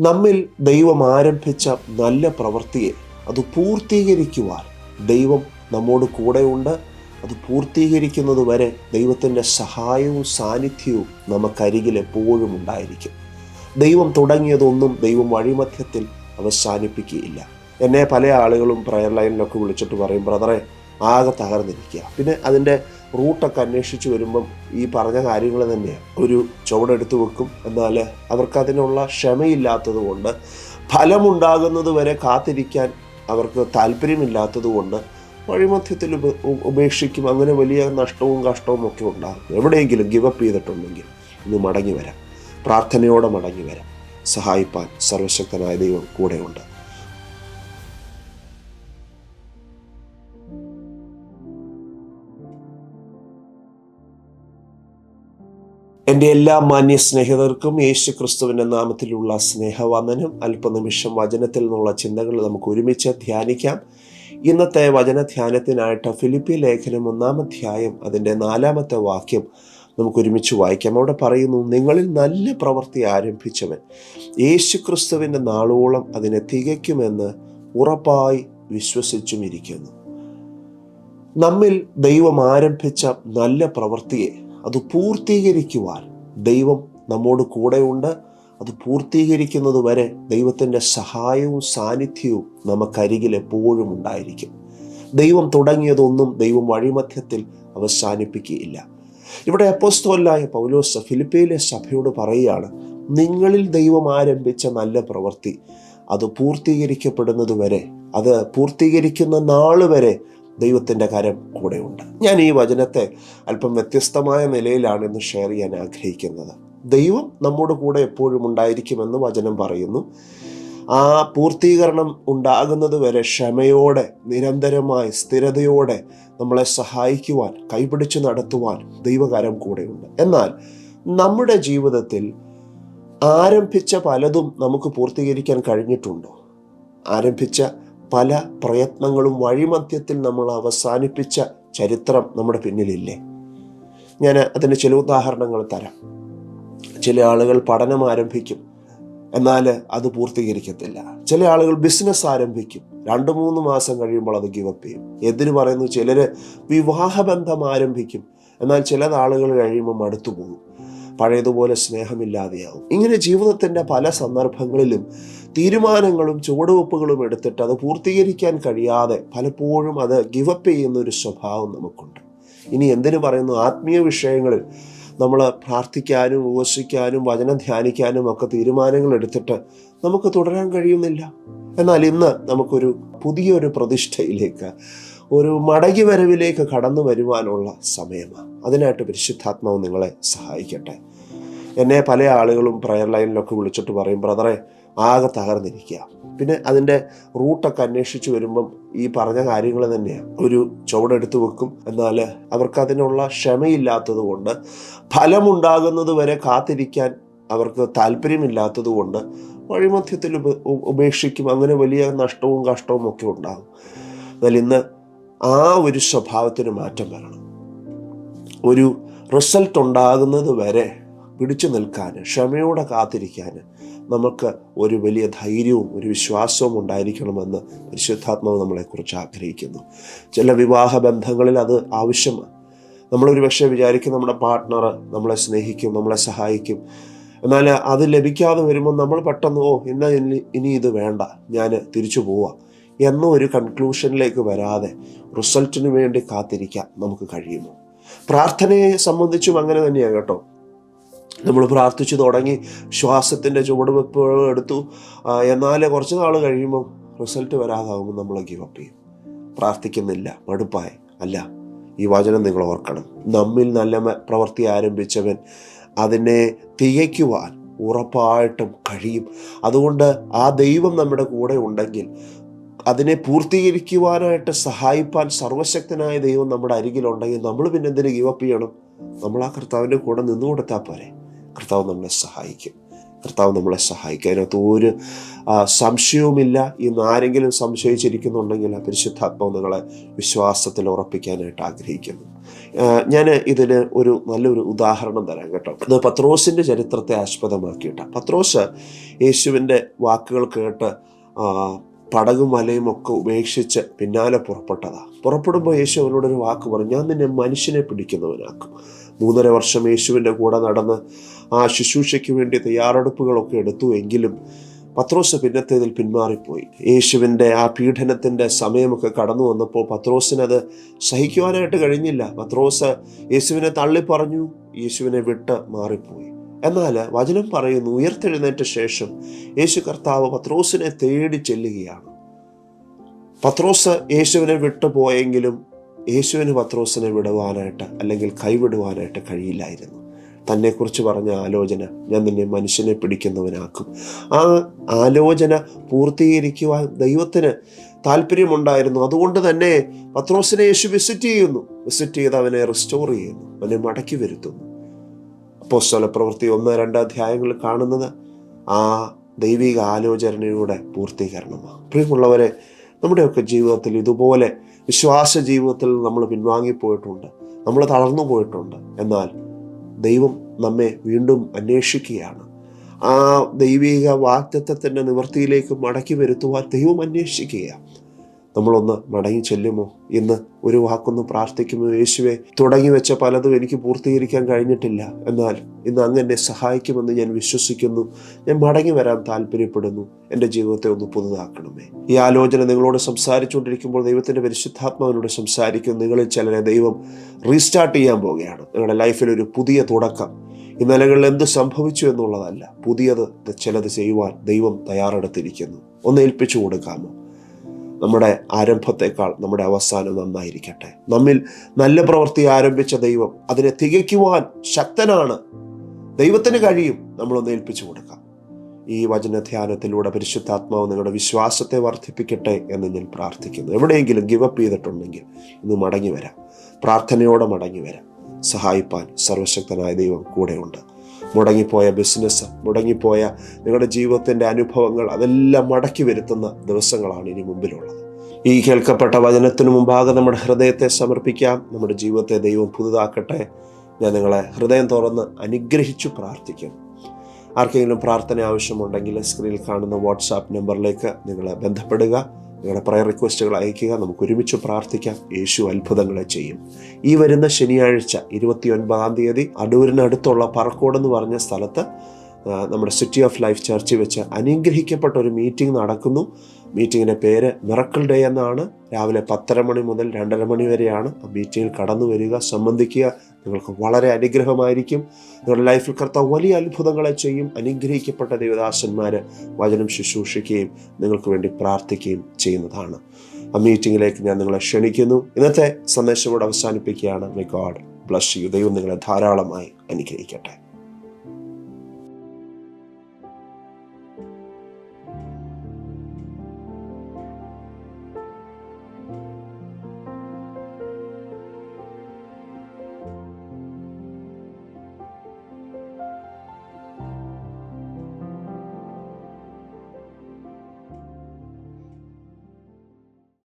നമ്മിൽ ദൈവം ആരംഭിച്ച നല്ല പ്രവൃത്തിയെ അത് പൂർത്തീകരിക്കുവാൻ ദൈവം നമ്മോട് കൂടെയുണ്ട്. അത് പൂർത്തീകരിക്കുന്നത് വരെ ദൈവത്തിന്റെ സഹായവും സാന്നിധ്യവും നമുക്കരികിൽ എപ്പോഴും ഉണ്ടായിരിക്കും. ദൈവം തുടങ്ങിയതൊന്നും ദൈവം വഴിമധ്യത്തിൽ അവസാനിപ്പിക്കുകയില്ല. എന്നെ പല ആളുകളും പ്രയർ ലൈനിലൊക്കെ വിളിച്ചിട്ട് പറയും ബ്രദറെ ആകെ തകർന്നിരിക്കുക. പിന്നെ അതിന്റെ റൂട്ടൊക്കെ അന്വേഷിച്ച് വരുമ്പം ഈ പറഞ്ഞ കാര്യങ്ങൾ തന്നെയാണ് ഒരു ചുവടെടുത്ത് വെക്കും എന്നാൽ അവർക്ക് അതിനുള്ള ക്ഷമയില്ലാത്തത് കൊണ്ട് ഫലമുണ്ടാകുന്നത് വരെ കാത്തിരിക്കാൻ അവർക്ക് താല്പര്യമില്ലാത്തത് കൊണ്ട് വഴിമധ്യത്തിൽ ഉപ ഉപേക്ഷിക്കും. അങ്ങനെ വലിയ നഷ്ടവും കഷ്ടവും ഒക്കെ ഉണ്ടാകും. എവിടെയെങ്കിലും ഗിവപ്പ് ചെയ്തിട്ടുണ്ടെങ്കിൽ ഇന്ന് മടങ്ങി വരാം. പ്രാർത്ഥനയോടെ മടങ്ങി വരാം. സഹായിപ്പാൻ സർവശക്തനായ ദൈവം കൂടെയുണ്ട്. എന്റെ എല്ലാ മാന്യ സ്നേഹിതർക്കും യേശു ക്രിസ്തുവിന്റെ നാമത്തിലുള്ള സ്നേഹവന്ദനം. അല്പനിമിഷം വചനത്തിൽ നിന്നുള്ള ചിന്തകൾ നമുക്ക് ഒരുമിച്ച് ധ്യാനിക്കാം. ഇന്നത്തെ വചന ധ്യാനത്തിനായിട്ട് ഫിലിപ്പി ലേഖനം ഒന്നാം അധ്യായം അതിന്റെ നാലാമത്തെ വാക്യം നമുക്ക് ഒരുമിച്ച് വായിക്കാം. അവിടെ പറയുന്നു നിങ്ങളിൽ നല്ല പ്രവൃത്തി ആരംഭിച്ചവൻ യേശു ക്രിസ്തുവിന്റെ നാളോളം അതിനെ തികയ്ക്കുമെന്ന് ഉറപ്പായി വിശ്വസിച്ചുമിരിക്കുന്നു. നമ്മിൽ ദൈവം ആരംഭിച്ച നല്ല പ്രവൃത്തിയെ അത് പൂർത്തീകരിക്കുവാൻ ദൈവം നമ്മോട് കൂടെയുണ്ട്. അത് പൂർത്തീകരിക്കുന്നത് വരെ ദൈവത്തിന്റെ സഹായവും സാന്നിധ്യവും നമുക്കരികിൽ എപ്പോഴും ഉണ്ടായിരിക്കും. ദൈവം തുടങ്ങിയതൊന്നും ദൈവം വഴിമധ്യത്തിൽ അവസാനിപ്പിക്കുകയില്ല. ഇവിടെ അപ്പോസ്തോലായ പൗലോസ് ഫിലിപ്പയിലെ സഭയോട് പറയുകയാണ് നിങ്ങളിൽ ദൈവം ആരംഭിച്ച നല്ല പ്രവൃത്തി അത് പൂർത്തീകരിക്കപ്പെടുന്നത് വരെ അത് പൂർത്തീകരിക്കുന്ന നാൾ വരെ ദൈവത്തിന്റെ കരം കൂടെയുണ്ട്. ഞാൻ ഈ വചനത്തെ അല്പം വ്യത്യസ്തമായ നിലയിലാണ് ഇന്ന് ഷെയർ ചെയ്യാൻ ആഗ്രഹിക്കുന്നത്. ദൈവം നമ്മുടെ കൂടെ എപ്പോഴും ഉണ്ടായിരിക്കുമെന്ന് വചനം പറയുന്നു. ആ പൂർത്തീകരണം ഉണ്ടാകുന്നത് വരെ ക്ഷമയോടെ നിരന്തരമായി സ്ഥിരതയോടെ നമ്മളെ സഹായിക്കുവാൻ കൈപിടിച്ച് നടത്തുവാൻ ദൈവകരം കൂടെയുണ്ട്. എന്നാൽ നമ്മുടെ ജീവിതത്തിൽ ആരംഭിച്ച പലതും നമുക്ക് പൂർത്തീകരിക്കാൻ കഴിഞ്ഞിട്ടുണ്ടോ? ആരംഭിച്ച പല പ്രയത്നങ്ങളും വഴിമധ്യത്തിൽ നമ്മൾ അവസാനിപ്പിച്ച ചരിത്രം നമ്മുടെ പിന്നിലില്ലേ? ഞാൻ അതിന് ചില ഉദാഹരണങ്ങൾ തരാം. ചില ആളുകൾ പഠനം ആരംഭിക്കും. എന്നാൽ അത് പൂർത്തീകരിക്കത്തില്ല. ചില ആളുകൾ ബിസിനസ് ആരംഭിക്കും. രണ്ട് മൂന്ന് മാസം കഴിയുമ്പോൾ അത് ഗിവപ്പ് ചെയ്യും. എന്തിനു പറയുന്നു ചിലർ വിവാഹബന്ധം ആരംഭിക്കും. എന്നാൽ ചില ആളുകൾ കഴിയുമ്പോൾ മടുത്തു പോകും. പഴയതുപോലെ സ്നേഹമില്ലാതെയാവും. ഇങ്ങനെ ജീവിതത്തിന്റെ പല സന്ദർഭങ്ങളിലും തീരുമാനങ്ങളും ചുവടുവെപ്പുകളും എടുത്തിട്ട് അത് പൂർത്തീകരിക്കാൻ കഴിയാതെ പലപ്പോഴും അത് ഗിവപ്പ് ചെയ്യുന്ന ഒരു സ്വഭാവം നമുക്കുണ്ട്. ഇനി എന്തിനു പറയുന്നു? ആത്മീയ വിഷയങ്ങളിൽ നമ്മൾ പ്രാർത്ഥിക്കാനും ഉപസിക്കാനും വചനം ധ്യാനിക്കാനും ഒക്കെ തീരുമാനങ്ങൾ എടുത്തിട്ട് നമുക്ക് തുടരാൻ കഴിയുന്നില്ല. എന്നാൽ ഇന്ന് നമുക്കൊരു പുതിയൊരു പ്രതിഷ്ഠയിലേക്ക് ഒരു മടങ്ങി വരവിലേക്ക് കടന്നു വരുവാനുള്ള സമയമാണ്. അതിനായിട്ട് പരിശുദ്ധാത്മാവ് നിങ്ങളെ സഹായിക്കട്ടെ. എന്നെ പല ആളുകളും പ്രയർ ലൈനിലൊക്കെ വിളിച്ചിട്ട് പറയും ബ്രദറെ ആകെ തകർന്നിരിക്കുക. പിന്നെ അതിന്റെ റൂട്ടൊക്കെ അന്വേഷിച്ച് വരുമ്പം ഈ പറഞ്ഞ കാര്യങ്ങൾ തന്നെയാണ് ഒരു ചുവടെടുത്ത് വെക്കും. എന്നാൽ അവർക്ക് അതിനുള്ള ക്ഷമയില്ലാത്തത് കൊണ്ട് ഫലമുണ്ടാകുന്നത് വരെ കാത്തിരിക്കാൻ അവർക്ക് താല്പര്യമില്ലാത്തത് കൊണ്ട് വഴിമധ്യത്തിൽ ഉപ ഉപേക്ഷിക്കും. അങ്ങനെ വലിയ നഷ്ടവും കഷ്ടവും ഒക്കെ ഉണ്ടാകും. എന്നാൽ ഇന്ന് ആ ഒരു സ്വഭാവത്തിന് മാറ്റം വരണം. ഒരു റിസൾട്ട് ഉണ്ടാകുന്നത് വരെ പിടിച്ചു നിൽക്കാൻ ക്ഷമയോടെ കാത്തിരിക്കാൻ നമുക്ക് ഒരു വലിയ ധൈര്യവും ഒരു വിശ്വാസവും ഉണ്ടായിരിക്കണമെന്ന് പരിശുദ്ധാത്മാവ് നമ്മളെക്കുറിച്ച് ആഗ്രഹിക്കുന്നു. ചില വിവാഹ ബന്ധങ്ങളിൽ അത് ആവശ്യമാണ് നമ്മളൊരു പക്ഷേ വിചാരിക്കും നമ്മുടെ പാർട്ട്ണർ നമ്മളെ സ്നേഹിക്കും നമ്മളെ സഹായിക്കും. എന്നാൽ അത് ലഭിക്കാതെ വരുമ്പോൾ നമ്മൾ പെട്ടെന്ന് ഓ എന്നാ ഇനി ഇനി ഇത് വേണ്ട. ഞാൻ തിരിച്ചു പോവാം. എന്ന ഒരു കൺക്ലൂഷനിലേക്ക് വരാതെ റിസൾട്ടിന് വേണ്ടി കാത്തിരിക്കാൻ നമുക്ക് കഴിയുമോ? പ്രാർത്ഥനയെ സംബന്ധിച്ചും അങ്ങനെ തന്നെയാണ് കേട്ടോ. നമ്മൾ പ്രാർത്ഥിച്ചു തുടങ്ങി ശ്വാസത്തിന്റെ ചുവടുവെപ്പുകൾ എടുത്തു. എന്നാൽ കുറച്ച് നാൾ കഴിയുമ്പോൾ റിസൾട്ട് വരാതാകുമ്പോൾ നമ്മൾ ഗീവ് അപ്പ് ചെയ്യും. പ്രാർത്ഥിക്കുന്നില്ല മടുപ്പായി. അല്ല ഈ വചനം നിങ്ങൾ ഓർക്കണം. നമ്മിൽ നല്ല പ്രവൃത്തി ആരംഭിച്ചവൻ അതിനെ തികയ്ക്കുവാൻ ഉറപ്പായിട്ടും കഴിയും. അതുകൊണ്ട് ആ ദൈവം നമ്മുടെ കൂടെ ഉണ്ടെങ്കിൽ അതിനെ പൂർത്തീകരിക്കുവാനായിട്ട് സഹായിപ്പാൻ സർവശക്തനായ ദൈവം നമ്മുടെ അരികിലുണ്ടെങ്കിൽ നമ്മൾ പിന്നെ എന്തിനു ഗീവപ്പ് ചെയ്യണം? നമ്മൾ ആ കർത്താവിന്റെ കൂടെ നിന്നു കൊടുത്താൽ പോരെ. കർത്താവ് നമ്മളെ സഹായിക്കും. കർത്താവ് നമ്മളെ സഹായിക്കും. അതിനകത്ത് ഒരു സംശയവുമില്ല. ഇന്ന് ആരെങ്കിലും സംശയിച്ചിരിക്കുന്നുണ്ടെങ്കിൽ ആ പരിശുദ്ധാത്മാവ് നിങ്ങളെ വിശ്വാസത്തിൽ ഉറപ്പിക്കാനായിട്ട് ആഗ്രഹിക്കുന്നു. ഞാൻ ഇതിന് ഒരു നല്ലൊരു ഉദാഹരണം തരാം കേട്ടോ. അത് പത്രോസിന്റെ ചരിത്രത്തെ ആസ്പദമാക്കിയിട്ടാണ്. പത്രോസ് യേശുവിന്റെ വാക്കുകൾ കേട്ട് പടകും വലയും ഒക്കെ ഉപേക്ഷിച്ച് പിന്നാലെ പുറപ്പെട്ടതാ. പുറപ്പെടുമ്പോൾ യേശു അവനോടൊരു വാക്ക് പറഞ്ഞു ഞാൻ നിന്നെ മനുഷ്യനെ പിടിക്കുന്നവനാക്കും. മൂന്നര വർഷം യേശുവിന്റെ കൂടെ നടന്ന് ആ ശുശ്രൂഷയ്ക്ക് വേണ്ടി തയ്യാറെടുപ്പുകളൊക്കെ എടുത്തു എങ്കിലും പത്രോസ് പിന്നത്തേതിൽ പിന്മാറിപ്പോയി. യേശുവിന്റെ ആ പീഡനത്തിന്റെ സമയമൊക്കെ കടന്നു വന്നപ്പോൾ പത്രോസിനത് സഹിക്കുവാനായിട്ട് കഴിഞ്ഞില്ല. പത്രോസ് യേശുവിനെ തള്ളി പറഞ്ഞു യേശുവിനെ വിട്ട് മാറിപ്പോയി. എന്നാൽ വചനം പറയുന്നു ഉയർത്തെഴുന്നേറ്റ ശേഷം യേശു കർത്താവ് പത്രോസിനെ തേടി ചെല്ലുകയാണ്. പത്രോസ് യേശുവിനെ വിട്ടുപോയെങ്കിലും യേശുവിന് പത്രോസിനെ വിടുവാനായിട്ട് അല്ലെങ്കിൽ കൈവിടുവാനായിട്ട് കഴിയില്ലായിരുന്നു. തന്നെക്കുറിച്ച് പറഞ്ഞ ആലോചന ഞാൻ നിന്നെ മനുഷ്യനെ പിടിക്കുന്നവനാക്കും. ആ ആലോചന പൂർത്തീകരിക്കുവാൻ ദൈവത്തിന് താല്പര്യമുണ്ടായിരുന്നു. അതുകൊണ്ട് തന്നെ പത്രോസിനെ യേശു വിസിറ്റ് ചെയ്യുന്നു. വിസിറ്റ് ചെയ്ത് അവനെ റിസ്റ്റോർ ചെയ്യുന്നു. അവനെ മടക്കി വരുത്തുന്നു. അപ്പോസ്തല പ്രവൃത്തി ഒന്ന് രണ്ട് അധ്യായങ്ങൾ കാണുന്നത് ആ ദൈവിക ആലോചനയുടെ പൂർത്തീകരണമാണ്. പ്രിയമുള്ളവരെ നമ്മുടെയൊക്കെ ജീവിതത്തിൽ ഇതുപോലെ വിശ്വാസ ജീവിതത്തിൽ നമ്മൾ പിൻവാങ്ങിപ്പോയിട്ടുണ്ട് നമ്മൾ തളർന്നു പോയിട്ടുണ്ട്. എന്നാൽ ദൈവം നമ്മെ വീണ്ടും അന്വേഷിക്കുകയാണ്. ആ ദൈവിക വാക്തത്വത്തിന്റെ നിവൃത്തിയിലേക്ക് മടക്കി വരുത്തുവാൻ ദൈവം അന്വേഷിക്കുകയാണ്. നമ്മളൊന്ന് മടങ്ങി ചെല്ലുമോ ഇന്ന് ഒരു വാക്കൊന്ന് പ്രാർത്ഥിക്കുമോ യേശുവെ തുടങ്ങി വെച്ച പലതും എനിക്ക് പൂർത്തീകരിക്കാൻ കഴിഞ്ഞിട്ടില്ല. എന്നാൽ ഇന്ന് അങ്ങ് എന്നെ സഹായിക്കുമെന്ന് ഞാൻ വിശ്വസിക്കുന്നു. ഞാൻ മടങ്ങി വരാൻ താല്പര്യപ്പെടുന്നു. എന്റെ ജീവിതത്തെ ഒന്ന് പുതുതാക്കണമേ. ഈ ആലോചന നിങ്ങളോട് സംസാരിച്ചുകൊണ്ടിരിക്കുമ്പോൾ ദൈവത്തിന്റെ പരിശുദ്ധാത്മാവിനോട് സംസാരിക്കും നിങ്ങളിൽ ചിലരെ ദൈവം റീസ്റ്റാർട്ട് ചെയ്യാൻ പോവുകയാണ്. നിങ്ങളുടെ ലൈഫിൽ ഒരു പുതിയ തുടക്കം. ഈ നിലകളിൽ എന്ത് സംഭവിച്ചു എന്നുള്ളതല്ല. പുതിയത് ചിലത് ചെയ്യുവാൻ ദൈവം തയ്യാറെടുത്തിരിക്കുന്നു. ഒന്ന് ഏൽപ്പിച്ചു കൊടുക്കാമോ? നമ്മുടെ ആരംഭത്തെക്കാൾ നമ്മുടെ അവസാനം നന്നായിരിക്കട്ടെ. നമ്മിൽ നല്ല പ്രവൃത്തി ആരംഭിച്ച ദൈവം അതിനെ തികയ്ക്കുവാൻ ശക്തനാണ്. ദൈവത്തിന് കഴിയും നമ്മളൊന്ന് ഏൽപ്പിച്ചു കൊടുക്കാം. ഈ വചനധ്യാനത്തിലൂടെ പരിശുദ്ധാത്മാവ് നിങ്ങളുടെ വിശ്വാസത്തെ വർദ്ധിപ്പിക്കട്ടെ എന്ന് ഞാൻ പ്രാർത്ഥിക്കുന്നു. എവിടെയെങ്കിലും ഗിവപ്പ് ചെയ്തിട്ടുണ്ടെങ്കിൽ ഇന്ന് മടങ്ങി വരാം. പ്രാർത്ഥനയോടെ മടങ്ങി വരാം. സഹായിപ്പാൻ സർവശക്തനായ ദൈവം കൂടെയുണ്ട്. മുടങ്ങിപ്പോയ ബിസിനസ് മുടങ്ങിപ്പോയ നിങ്ങളുടെ ജീവിതത്തിന്റെ അനുഭവങ്ങൾ അതെല്ലാം മടക്കി വരുത്തുന്ന ദിവസങ്ങളാണ് ഇനി മുമ്പിലുള്ളത്. ഈ കേൾക്കപ്പെട്ട വചനത്തിന് മുമ്പാകെ നമ്മുടെ ഹൃദയത്തെ സമർപ്പിക്കാം. നമ്മുടെ ജീവിതത്തെ ദൈവം പുതുതാക്കട്ടെ. ഞാൻ നിങ്ങളെ ഹൃദയം തുറന്ന് അനുഗ്രഹിച്ചു പ്രാർത്ഥിക്കും. ആർക്കെങ്കിലും പ്രാർത്ഥന ആവശ്യമുണ്ടെങ്കിൽ സ്ക്രീനിൽ കാണുന്ന വാട്സാപ്പ് നമ്പറിലേക്ക് നിങ്ങളെ ബന്ധപ്പെടുക. നിങ്ങളുടെ പ്രയർ റിക്വസ്റ്റുകൾ അയയ്ക്കുക. നമുക്ക് ഒരുമിച്ച് പ്രാർത്ഥിക്കാം. യേശു അത്ഭുതങ്ങളെ ചെയ്യും. ഈ വരുന്ന ശനിയാഴ്ച ഇരുപത്തി ഒൻപതാം തീയതി അടൂരിനടുത്തുള്ള പറക്കോട് എന്ന് പറഞ്ഞ സ്ഥലത്ത് നമ്മുടെ സിറ്റി ഓഫ് ലൈഫ് ചർച്ചിൽ വെച്ച് അനുഗ്രഹിക്കപ്പെട്ട ഒരു മീറ്റിംഗ് നടക്കുന്നു. മീറ്റിങ്ങിന്റെ പേര് മിറക്കിൾ ഡേ എന്നാണ്. രാവിലെ പത്തര മണി മുതൽ രണ്ടര മണി വരെയാണ് ആ മീറ്റിങ്ങിൽ കടന്നു വരിക സംബന്ധിക്കുക. നിങ്ങൾക്ക് വളരെ അനുഗ്രഹമായിരിക്കും. നിങ്ങളുടെ ലൈഫിൽ കർത്താവ് വലിയ അത്ഭുതങ്ങളെ ചെയ്യും. അനുഗ്രഹിക്കപ്പെട്ട ദേവദാസന്മാർ വചനം ശുശ്രൂഷിക്കുകയും നിങ്ങൾക്ക് വേണ്ടി പ്രാർത്ഥിക്കുകയും ചെയ്യുന്നതാണ്. ആ മീറ്റിങ്ങിലേക്ക് ഞാൻ നിങ്ങളെ ക്ഷണിക്കുന്നു. ഇന്നത്തെ സന്ദേശം കൂടെ അവസാനിപ്പിക്കുകയാണ്. മൈ ഗോഡ് ബ്ലസ് യു ദൈവം നിങ്ങളെ ധാരാളമായി അനുഗ്രഹിക്കട്ടെ.